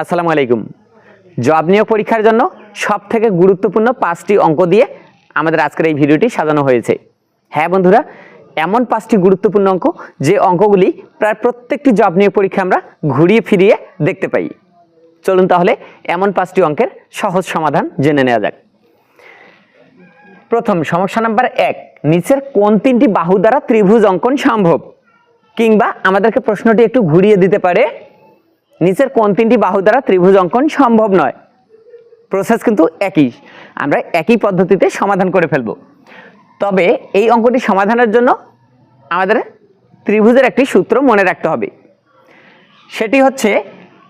আসসালামু আলাইকুম। জব নিয়োগ পরীক্ষার জন্য সব থেকে গুরুত্বপূর্ণ পাঁচটি অঙ্ক দিয়ে আমাদের আজকের এই ভিডিওটি সাজানো হয়েছে। হ্যাঁ বন্ধুরা, এমন পাঁচটি গুরুত্বপূর্ণ অঙ্ক যে অঙ্কগুলি প্রায় প্রত্যেকটি জব নিয়োগ পরীক্ষা আমরা ঘুরিয়ে ফিরিয়ে দেখতে পাই। চলুন তাহলে এমন পাঁচটি অঙ্কের সহজ সমাধান জেনে নেওয়া যাক। প্রথম, সমস্যা নাম্বার এক, নিচের কোন তিনটি বাহু দ্বারা ত্রিভুজ অঙ্কন সম্ভব? কিংবা আমাদেরকে প্রশ্নটি একটু ঘুরিয়ে দিতে পারে? নিচের কোন তিনটি বাহু দ্বারা ত্রিভুজ অঙ্কন সম্ভব নয়? প্রসেস কিন্তু একই। আমরা একই পদ্ধতিতে সমাধান করে ফেলব। তবে এই অঙ্কটি সমাধানের জন্য আমাদের ত্রিভুজের একটি সূত্র মনে রাখতে হবে। সেটি হচ্ছে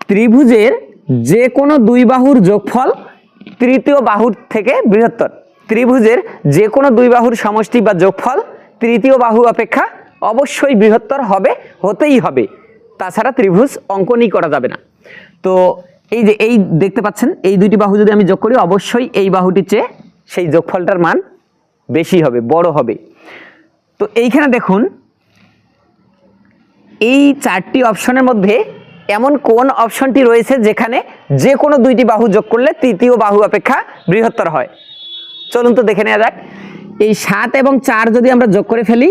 ত্রিভুজের যে কোনো দুই বাহুর যোগফল তৃতীয় বাহুর থেকে বৃহত্তর। ত্রিভুজের যে কোনো দুই বাহুর সমষ্টি বা যোগফল তৃতীয় বাহু অপেক্ষা অবশ্যই বৃহত্তর হবে, হতেই হবে। তাছাড়া ত্রিভুজ অঙ্কনই করা যাবে না। তো এই যে এই দেখতে পাচ্ছেন, এই দুইটি বাহু যদি আমি যোগ করি, অবশ্যই এই বাহুটির চেয়ে সেই যোগফলটার মান বেশি হবে, বড় হবে। তো এইখানে দেখুন, এই চারটি অপশনের মধ্যে এমন কোন অপশনটি রয়েছে যেখানে যে কোনো দুইটি বাহু যোগ করলে তৃতীয় বাহু অপেক্ষা বৃহত্তর হয়। চলুন তো দেখে নেওয়া যাক। এই সাত এবং চার যদি আমরা যোগ করে ফেলি,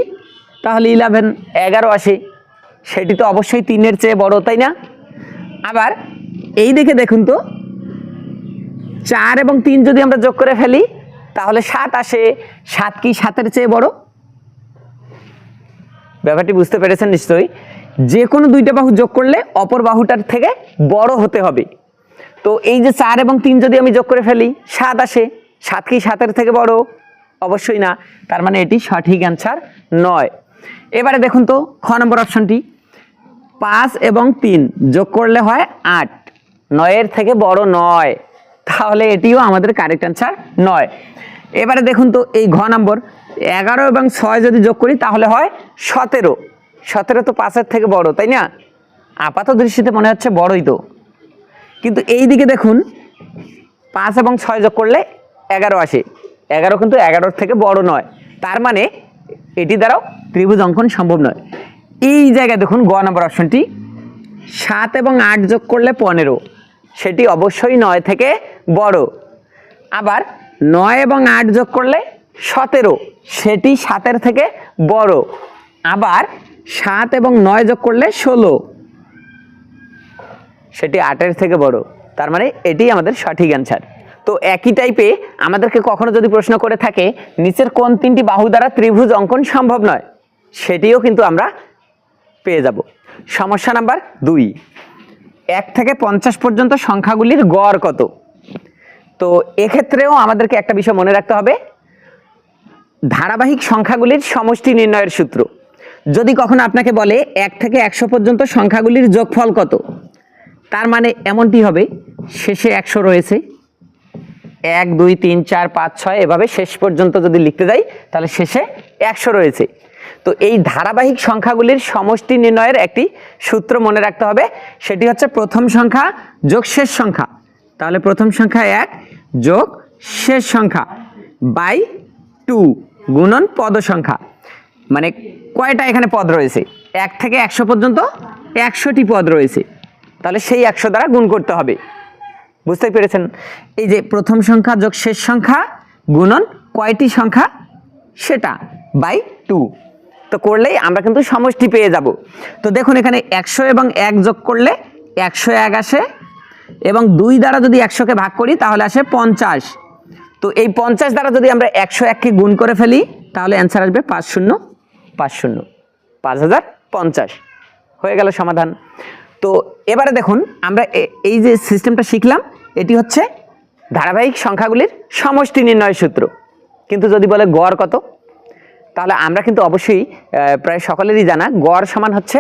তাহলে ইলেভেন এগারো আসে সেটি তো অবশ্যই তিনের চেয়ে বড়, তাই না? আবার এই দিকে দেখুন তো, চার এবং তিন যদি আমরা যোগ করে ফেলি, তাহলে সাত আসে। সাত কি সাতের চেয়ে বড়? ব্যাপারটি বুঝতে পেরেছেন নিশ্চয়ই? যে কোনো দুইটা বাহু যোগ করলে অপর বাহুটার থেকে বড় হতে হবে। তো এই যে চার এবং তিন যদি আমি যোগ করে ফেলি, সাত আসে। সাত কি সাতের থেকে বড়? অবশ্যই না। তার মানে এটি সঠিক অ্যান্সার নয়। এবারে দেখুন তো, খ নম্বর অপশনটি পাঁচ এবং তিন যোগ করলে হয় আট। নয়ের থেকে বড় নয়। তাহলে এটিও আমাদের কারেক্ট অ্যান্সার নয়। এবারে দেখুন তো এই ঘ নম্বর এগারো এবং ছয় যদি যোগ করি তাহলে হয় সতেরো। সতেরো তো পাঁচের থেকে বড়, তাই না? আপাত দৃষ্টিতে মনে হচ্ছে বড়ই তো। কিন্তু এই দিকে দেখুন, পাঁচ এবং ছয় যোগ করলে এগারো আসে। এগারো কিন্তু এগারোর থেকে বড় নয়। তার মানে এটি দ্বারাও ত্রিভুজ অঙ্কন সম্ভব নয়। এই জায়গায় দেখুন গ নম্বর অপশনটি সাত এবং আট যোগ করলে পনেরো। সেটি অবশ্যই নয় থেকে বড়। আবার নয় এবং আট যোগ করলে সতেরো। সেটি সাতের থেকে বড়। আবার সাত এবং নয় যোগ করলে ষোলো। সেটি আটের থেকে বড়। তার মানে এটি আমাদের সঠিক অ্যান্সার তো একই টাইপে আমাদেরকে কখনো যদি প্রশ্ন করে থাকে, নিচের কোন তিনটি বাহু দ্বারা ত্রিভুজ অঙ্কন সম্ভব নয়? সেটিও কিন্তু আমরা পেয়ে যাব। সমস্যা নাম্বার দুই। এক থেকে পঞ্চাশ পর্যন্ত সংখ্যাগুলির গড় কত? তো এক্ষেত্রেও আমাদেরকে একটা বিষয় মনে রাখতে হবে। ধারাবাহিক সংখ্যাগুলির সমষ্টি নির্ণয়ের সূত্র। যদি কখনো আপনাকে বলে এক থেকে একশো পর্যন্ত সংখ্যাগুলির যোগফল কত? তার মানে এমনটি হবে, শেষে একশো রয়েছে। এক, দুই, তিন, চার, পাঁচ, ছয়, এভাবে শেষ পর্যন্ত যদি লিখতে যাই, তাহলে শেষে একশো রয়েছে। তো এই ধারাবাহিক সংখ্যাগুলির সমষ্টি নির্ণয়ের একটি সূত্র মনে রাখতে হবে। সেটি হচ্ছে প্রথম সংখ্যা যোগ শেষ সংখ্যা। তাহলে প্রথম সংখ্যা এক যোগ শেষ সংখ্যা বাই টু গুণন পদ সংখ্যা। মানে কয়টা এখানে পদ রয়েছে? এক থেকে একশো পর্যন্ত একশোটি পদ রয়েছে। তাহলে সেই একশো দ্বারা গুণ করতে হবে। বুঝতে পেরেছেন? এই যে প্রথম সংখ্যা যোগ শেষ সংখ্যা গুণন কয়টি সংখ্যা? সেটা বাই টু। করলেই আমরা কিন্তু সমষ্টি পেয়ে যাব। তো দেখুন এখানে একশো এবং এক যোগ করলে একশো এক আসে এবং দুই দ্বারা যদি একশোকে ভাগ করি তাহলে আসে পঞ্চাশ। তো এই পঞ্চাশ দ্বারা যদি আমরা একশো এককে গুণ করে ফেলি তাহলে অ্যান্সার আসবে পাঁচ শূন্য পাঁচ শূন্য, পাঁচ হাজার পঞ্চাশ। হয়ে গেল সমাধান। তো এবারে দেখুন আমরা এই যে সিস্টেমটা শিখলাম, এটি হচ্ছে ধারাবাহিক সংখ্যাগুলির সমষ্টি নির্ণয় সূত্র। কিন্তু যদি বলে গড় কত? তাহলে আমরা কিন্তু অবশ্যই প্রায় সকলেরই জানা, গড় সমান হচ্ছে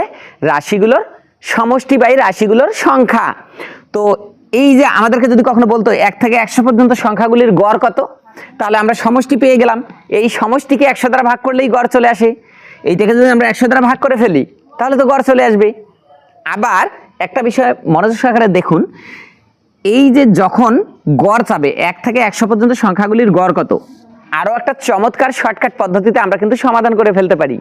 রাশিগুলোর সমষ্টি বাই রাশিগুলোর সংখ্যা। তো এই যে আমাদেরকে যদি কখনো বলতো, এক থেকে একশো পর্যন্ত সংখ্যাগুলির গড় কত? তাহলে আমরা সমষ্টি পেয়ে গেলাম। এই সমষ্টিকে একশো দ্বারা ভাগ করলেই গড় চলে আসে। এইটাকে যদি আমরা একশো দ্বারা ভাগ করে ফেলি, তাহলে তো গড় চলে আসবে আবার একটা বিষয় মনোযোগ সহকারে দেখুন, এই যে যখন গড় চাবে, এক থেকে একশো পর্যন্ত সংখ্যাগুলির গড় কত? আরও একটা চমৎকার শর্টকাট পদ্ধতিতে আমরা কিন্তু সমাধান করে ফেলতে পারি।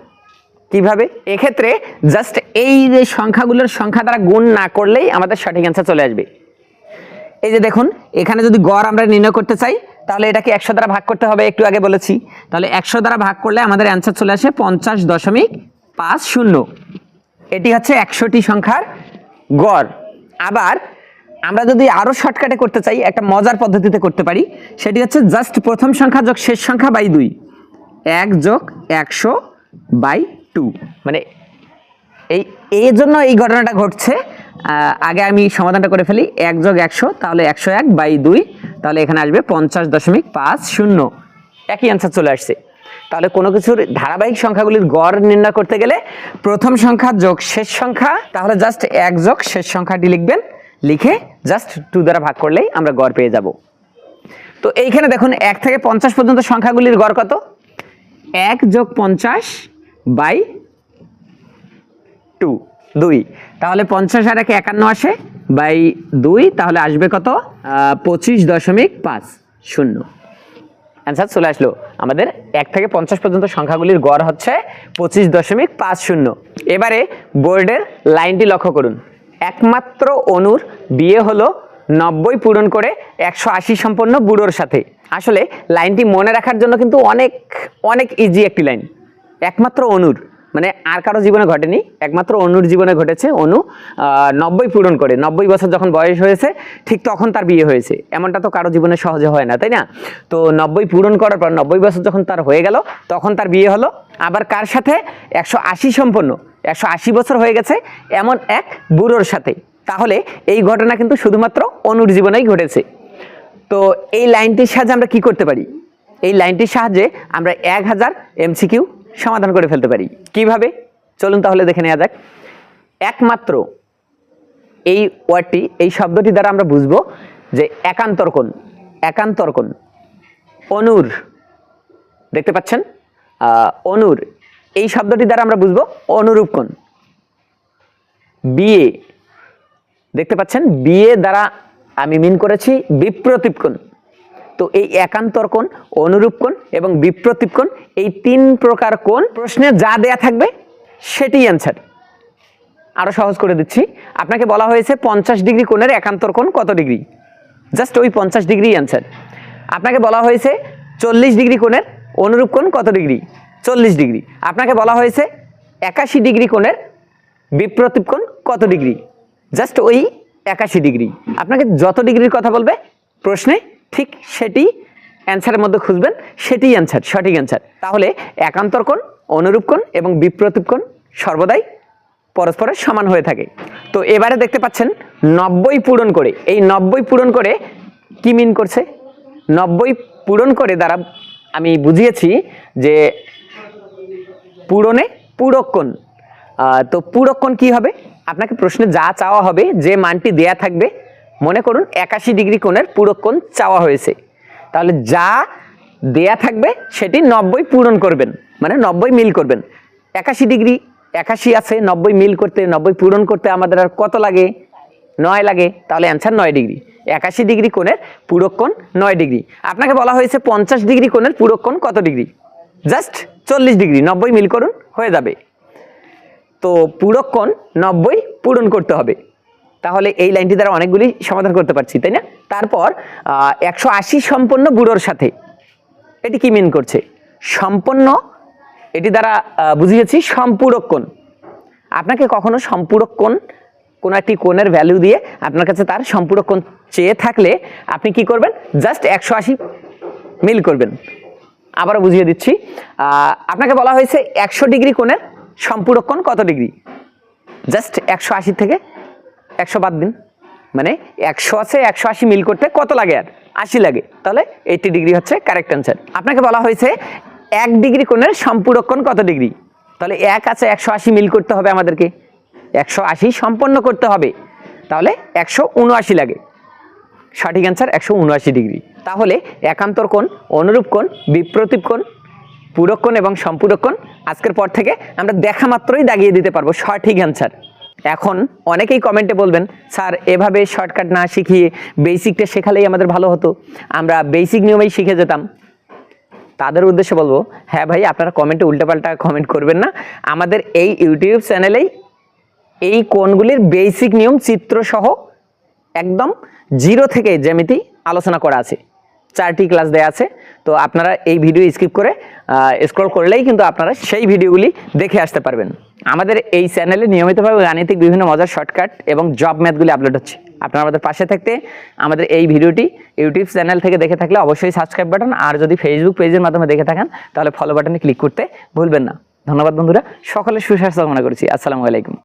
কীভাবে? এক্ষেত্রে জাস্ট এই যে সংখ্যাগুলোর সংখ্যা দ্বারা গুণ না করলেই আমাদের সঠিক অ্যান্সার চলে আসবে। এই যে দেখুন, এখানে যদি গড় আমরা নির্ণয় করতে চাই, তাহলে এটাকে একশো দ্বারা ভাগ করতে হবে, একটু আগে বলেছি। তাহলে একশো দ্বারা ভাগ করলে আমাদের অ্যান্সার চলে আসে পঞ্চাশ দশমিক পাঁচ শূন্য। এটি হচ্ছে একশোটি সংখ্যার গড়। আবার আমরা যদি আরও শর্টকাটে করতে চাই, একটা মজার পদ্ধতিতে করতে পারি, সেটি হচ্ছে জাস্ট প্রথম সংখ্যা যোগ শেষ সংখ্যা বাই দুই। এক যোগ একশো বাই টু মানে এই এই জন্য এই ঘটনাটা ঘটছে। আগে আমি সমাধানটা করে ফেলি। এক যোগ একশো, তাহলে একশো এক বাই দুই। তাহলে এখানে আসবে পঞ্চাশ দশমিক পাঁচ শূন্য। একই অ্যান্সার চলে আসছে। তাহলে কোনো কিছুর ধারাবাহিক সংখ্যাগুলির গড় নির্ণয় করতে গেলে প্রথম সংখ্যা যোগ শেষ সংখ্যা, তাহলে জাস্ট এক যোগ শেষ সংখ্যাটি লিখবেন। লিখে জাস্ট টু দ্বারা ভাগ করলেই আমরা গড় পেয়ে যাব। তো এইখানে দেখুন, এক থেকে পঞ্চাশ পর্যন্ত সংখ্যাগুলির গড় কত? এক যোগ পঞ্চাশ বাই টু দুই। তাহলে পঞ্চাশ আর একে একান্ন আসে বাই দুই, তাহলে আসবে কত? পঁচিশ দশমিক পাঁচ, শূন্য। অ্যান্সার চলে আসলো। আমাদের এক থেকে পঞ্চাশ পর্যন্ত সংখ্যাগুলির গড় হচ্ছে পঁচিশ দশমিক পাঁচ, শূন্য। এবারে বোর্ডের লাইনটি লক্ষ্য করুন। একমাত্র অনুর বিয়ে হলো নব্বই পূরণ করে একশো আশি সম্পন্ন বুড়োর সাথে। আসলে লাইনটি মনে রাখার জন্য কিন্তু অনেক অনেক ইজি একটি লাইন। একমাত্র অনুর মানে আর কারও জীবনে ঘটেনি, একমাত্র অনুর জীবনে ঘটেছে অনু নব্বই পূরণ করে। নব্বই বছর যখন বয়স হয়েছে, ঠিক তখন তার বিয়ে হয়েছে। এমনটা তো কারও জীবনে সহজে হয় না, তাই না? তো নব্বই পূরণ করার পর, নব্বই বছর যখন তার হয়ে গেল, তখন তার বিয়ে হলো। আবার কার সাথে? একশো আশি সম্পন্ন। একশো আশি বছর হয়ে গেছে এমন এক বুড়োর সাথে। তাহলে এই ঘটনা কিন্তু শুধুমাত্র অনুর জীবনেই ঘটেছে। তো এই লাইনটির সাহায্যে আমরা কি করতে পারি? এই লাইনটির সাহায্যে আমরা এক হাজার এমসিকিউ সমাধান করে ফেলতে পারি। কীভাবে? চলুন তাহলে দেখে নেওয়া যাক। একমাত্র এই ওয়ার্ডটি, এই শব্দটি দ্বারা আমরা বুঝব যে একান্তর কোণ একান্তর কোণ, অনুর। দেখতে পাচ্ছেন? অনুর এই শব্দটি দ্বারা আমরা বুঝব অনুরূপ কোণ। বিয়ে দেখতে পাচ্ছেন? বিয়ে দ্বারা আমি মিন করেছি বিপ্রতীপ কোণ। তো এই একান্তর কোণ, অনুরূপ কোণ এবং বিপ্রতীপ কোণ, এই তিন প্রকার কোণ প্রশ্নে যা দেয়া থাকবে সেটি অ্যান্সার আরও সহজ করে দিচ্ছি। আপনাকে বলা হয়েছে পঞ্চাশ ডিগ্রি কোণের একান্তর কোণ কত ডিগ্রি? জাস্ট ওই পঞ্চাশ ডিগ্রি অ্যান্সার আপনাকে বলা হয়েছে চল্লিশ ডিগ্রি কোণের অনুরূপ কোণ কত ডিগ্রি? চল্লিশ ডিগ্রি। আপনাকে বলা হয়েছে একাশি ডিগ্রি কোণের বিপ্রতীপ কোণ কত ডিগ্রি? জাস্ট ওই একাশি ডিগ্রি। আপনাকে যত ডিগ্রির কথা বলবে, প্রশ্নে ঠিক সেটি অ্যান্সারের মধ্যে খুঁজবেন সেটি অ্যান্সার, সঠিক অ্যান্সার। তাহলে একান্তর কোণ, অনুরূপ কোণ এবং বিপ্রতীপ কোণ সর্বদাই পরস্পরের সমান হয়ে থাকে। তো এবারে দেখতে পাচ্ছেন, নব্বই পূরণ করে, এই নব্বই পূরণ করে কি মিন করছে? নব্বই পূরণ করে দ্বারা আমি বুঝিয়েছি যে পূরণে পূরকক্ষণ তো পূরকক্ষণ কি হবে? আপনাকে প্রশ্নে যা চাওয়া হবে, যে মানটি দেয়া থাকবে, মনে করুন একাশি ডিগ্রি কোণের পূরকক্ষণ চাওয়া হয়েছে। তাহলে যা দেয়া থাকবে, সেটি নব্বই পূরণ করবেন মানে নব্বই মিল করবেন। একাশি ডিগ্রি, একাশি আছে, নব্বই মিল করতে, নব্বই পূরণ করতে আমাদের আর কত লাগে? নয় লাগে। তাহলে অ্যান্সার নয় ডিগ্রি। একাশি ডিগ্রি কোণের পূরকক্ষণ নয় ডিগ্রি। আপনাকে বলা হয়েছে পঞ্চাশ ডিগ্রি কোণের পূরকক্ষণ কত ডিগ্রি? জাস্ট চল্লিশ ডিগ্রি, নব্বই মিল করুন, হয়ে যাবে। তো পূরকক্ষণ নব্বই পূরণ করতে হবে। তাহলে এই লাইনটি দ্বারা অনেকগুলি সমাধান করতে পারছি, তাই না? তারপর একশো আশি সম্পন্ন বুড়োর সাথে, এটি কি মিন করছে? সম্পন্ন, এটি দ্বারা বুঝিয়েছি সম্পূরক কোণ আপনাকে কখনো সম্পূরক কোণ কোনো একটি কোণের ভ্যালু দিয়ে আপনার কাছে তার সম্পূরক কোণ চেয়ে থাকলে আপনি কি করবেন? জাস্ট একশো আশি মিল করবেন। আবারও বুঝিয়ে দিচ্ছি। আপনাকে বলা হয়েছে একশো ডিগ্রি কোণের সম্পূরক কোণ কত ডিগ্রি? জাস্ট একশো আশি থেকে একশো বাদ দিন। মানে একশো আছে, একশো আশি মিল করতে কত লাগে আর? আশি লাগে। তাহলে এইটি ডিগ্রি হচ্ছে কারেক্ট অ্যান্সার আপনাকে বলা হয়েছে এক ডিগ্রি কোণের সম্পূরক কোণ কত ডিগ্রি? তাহলে এক আছে, একশো আশি মিল করতে হবে আমাদেরকে। একশো আশি সম্পন্ন করতে হবে। তাহলে একশো উনআশি লাগে। সঠিক অ্যান্সার একশো উনআশি ডিগ্রি। তাহলে একান্তর কোণ, অনুরূপ কোণ, বিপ্রতীপ কোণ, পূরক কোণ এবং সম্পূরক কোণ। আজকের পর থেকে আমরা দেখা মাত্রই দাগিয়ে দিতে পারব সঠিক অ্যান্সার এখন অনেকেই কমেন্টে বলবেন, স্যার, এভাবে শর্টকাট না শিখিয়ে বেসিকটা শেখালেই আমাদের ভালো হতো। আমরা বেসিক নিয়মেই শিখে যেতাম। তাদের উদ্দেশ্যে বলব হ্যাঁ ভাই, আপনারা কমেন্টে উল্টাপাল্টা কমেন্ট করবেন না। আমাদের এই ইউটিউব চ্যানেলেই এই কোণগুলির বেসিক নিয়ম, চিত্রসহ একদম জিরো থেকে জ্যামিতি আলোচনা করা আছে। চারটি ক্লাস দেয়া আছে। তো আপনারা এই ভিডিও স্কিপ করে স্ক্রল করলেই কিন্তু আপনারা সেই ভিডিওগুলি দেখে আসতে পারবেন। আমাদের এই চ্যানেলে নিয়মিতভাবে গাণিতিক বিভিন্ন মজার শর্টকাট এবং জব ম্যাথগুলি আপলোড হচ্ছে। আপনারা আমাদের পাশে থাকতে আমাদের এই ভিডিওটি ইউটিউব চ্যানেল থেকে দেখে থাকলে অবশ্যই সাবস্ক্রাইব বাটন আর যদি ফেসবুক পেজের মাধ্যমে দেখে থাকেন, তাহলে ফলো বাটনে ক্লিক করতে ভুলবেন না। ধন্যবাদ বন্ধুরা, সকলের সুস্বাস্থ্য কামনা করছি। আসসালামু আলাইকুম।